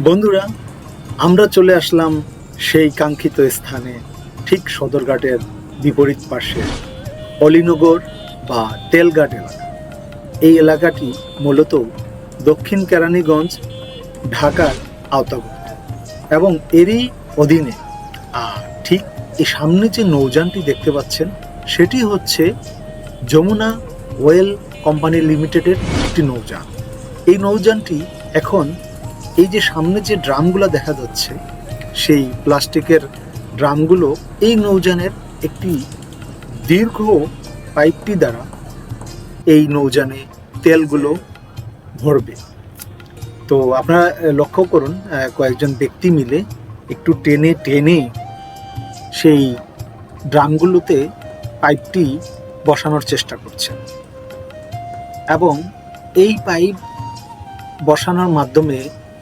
বন্ধুরা, আমরা চলে আসলাম সেই কাঙ্ক্ষিত স্থানে, ঠিক সদরঘাটের বিপরীত পাশে, অলিনগর বা তেলঘাট এলাকা। এই এলাকাটি মূলত দক্ষিণ কেরানীগঞ্জ, ঢাকার আওতাভুক্ত এবং এরই অধীনে। আর ঠিক এই সামনে যে নৌযানটি দেখতে পাচ্ছেন, সেটি হচ্ছে যমুনা ওয়েল কোম্পানি লিমিটেডের একটি নৌযান। এই নৌযানটি এখন এই যে সামনে যে ড্রামগুলো দেখা যাচ্ছে, সেই প্লাস্টিকের ড্রামগুলো এই নৌযানের একটি দীর্ঘ পাইপটি দ্বারা এই নৌযানে তেলগুলো ভরবে। তো আপনারা লক্ষ্য করুন কয়েকজন ব্যক্তি মিলে একটু টেনে টেনে সেই ড্রামগুলোতে পাইপটি বসানোর চেষ্টা করছেন। এবং এই পাইপ বসানোর মাধ্যমে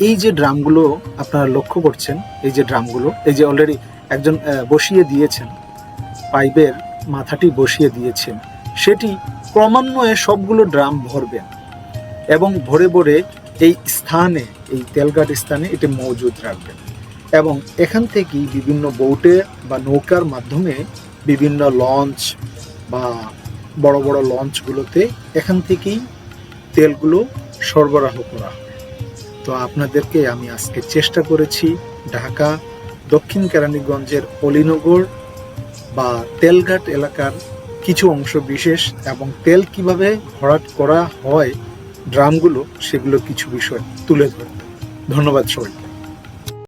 এই যে ড্রামগুলো আপনারা লক্ষ্য করছেন, এই যে ড্রামগুলো, এই যে অলরেডি একজন বসিয়ে দিয়েছেন, পাইপের মাথাটি বসিয়ে দিয়েছেন, সেটি ক্রমান্বয়ে সবগুলো ড্রাম ভরবেন এবং ভরে ভরে এই স্থানে, এই তেলঘাট স্থানে এটি মজুদ রাখবেন এবং এখান থেকেই বিভিন্ন বোটে বা নৌকার মাধ্যমে বিভিন্ন লঞ্চ বা বড় বড় লঞ্চগুলোতে এখান থেকেই তেলগুলো সরবরাহ করা হয়। তো আপনাদেরকে আমি আজকে চেষ্টা করেছি ঢাকা, দক্ষিণ কেরানীগঞ্জের অলিনগর বা তেলঘাট এলাকার কিছু অংশ বিশেষ এবং তেল কীভাবে ভরাট করা হয়, ড্রামগুলো সেগুলো কিছু বিষয় তুলে ধরতে। ধন্যবাদ সবাইকে।